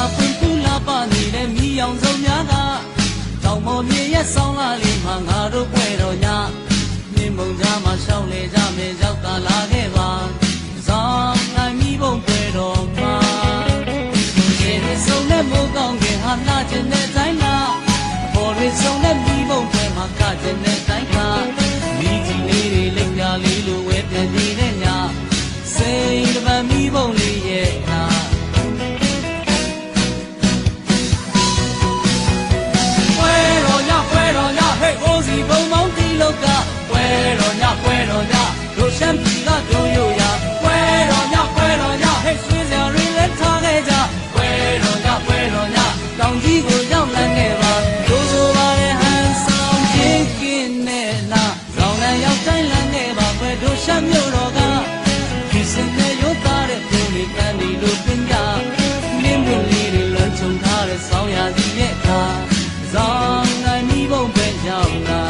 စာဖွင့်ပူလာပါနေတဲ့မိအောင်ဆုံးများကတောင်မော်မြေရဲ့ဆောင်းလာလေးမှာငါတို့ပွဲတော်ညမြင်မုံကြမှာရှောင်းလေကြမယ်ရောက်တာလာခဲ့ပါဇောင်းနိုင်မိဘုံပွဲတော်မှာရေရဆုံးနဲ့မိုးကောင်းခင်ဟာနာကျင်တဲ့တိုင်းလားဘော်ရဆုံးနဲ့မိဘုံပွဲမှာကကျင်တဲ့တိုင်းကမိကြီးလေးတွေလက်ပြလေးလိုဝဲပြန်နေတဲ့ညစိန်တပံမိဘုံလေးရဲ့နာ ရှမ်းပြည်ကတို့ရိုရပွဲတော်ညပွဲတော်ညဟဲ့ဆွေးစရာတွေလည်းထားခဲ့ကြပွဲတော်ညပွဲတော်ညတောင်ကြီးကိုရောက်လန်းခဲ့ပါတို့ဆိုပါရဲ့ဟန်ဆောင်ချင်းကင်းနဲ့နာရောင်လန်းရောက်တိုင်းလန်းခဲ့ပါပွဲတို့ရှမ်းမြို့တော်ကဒီစင်နဲ့ရုပ်သားတဲ့ပုံလေးကန်းဒီလိုပင်ကြနင်းပွင့်လေးတွေလွန်ချုံထားတဲ့ဆောင်းရာစီရဲ့အခါဆောင်နိုင်မိဘုံပဲကြောင်းလာ